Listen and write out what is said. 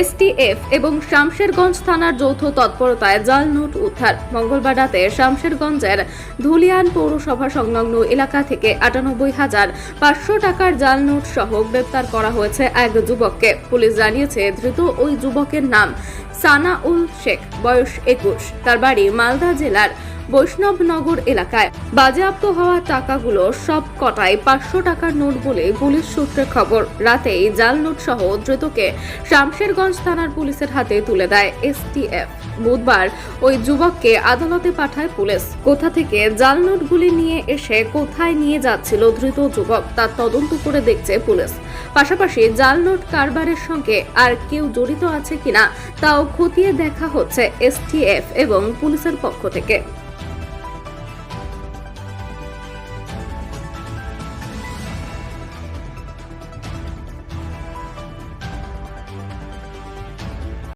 STF এবং শামশেরগঞ্জ থানার যৌথ তৎপরতায় জাল নোট উদ্ধার। মঙ্গলবার রাতে শামশেরগঞ্জের ধুলিয়ান পৌরসভা সংলগ্ন এলাকা থেকে আটানব্বই হাজার পাঁচশো টাকার জাল নোট সহ গ্রেপ্তার করা হয়েছে এক যুবককে। পুলিশ জানিয়েছে, ধৃত ওই যুবকের নাম সানাউল শেখ, বয়স একুশ। তার বাড়ি মালদা জেলার বৈষ্ণবনগর এলাকায়। বাজেয়াপ্ত হওয়া টাকাগুলো সব কটাই পাঁচশো টাকার নোট বলে পুলিশ সূত্রে খবর। রাতেই জাল নোট সহ ধৃতকে শামশেরগঞ্জ থানার পুলিশের হাতে তুলে দেয় এসটিএফ। বুধবার ওই যুবককে আদালতে পাঠায় পুলিশ। কোথা থেকে জাল নোটগুলি নিয়ে এসে কোথায় নিয়ে যাচ্ছিল ধৃত যুবক তার তদন্ত করে দেখছে পুলিশ। পাশাপাশি জাল নোট কারবারের সঙ্গে আর কেউ জড়িত আছে কিনা তাও খতিয়ে দেখা হচ্ছে এসটিএফ এবং পুলিশের পক্ষ থেকে।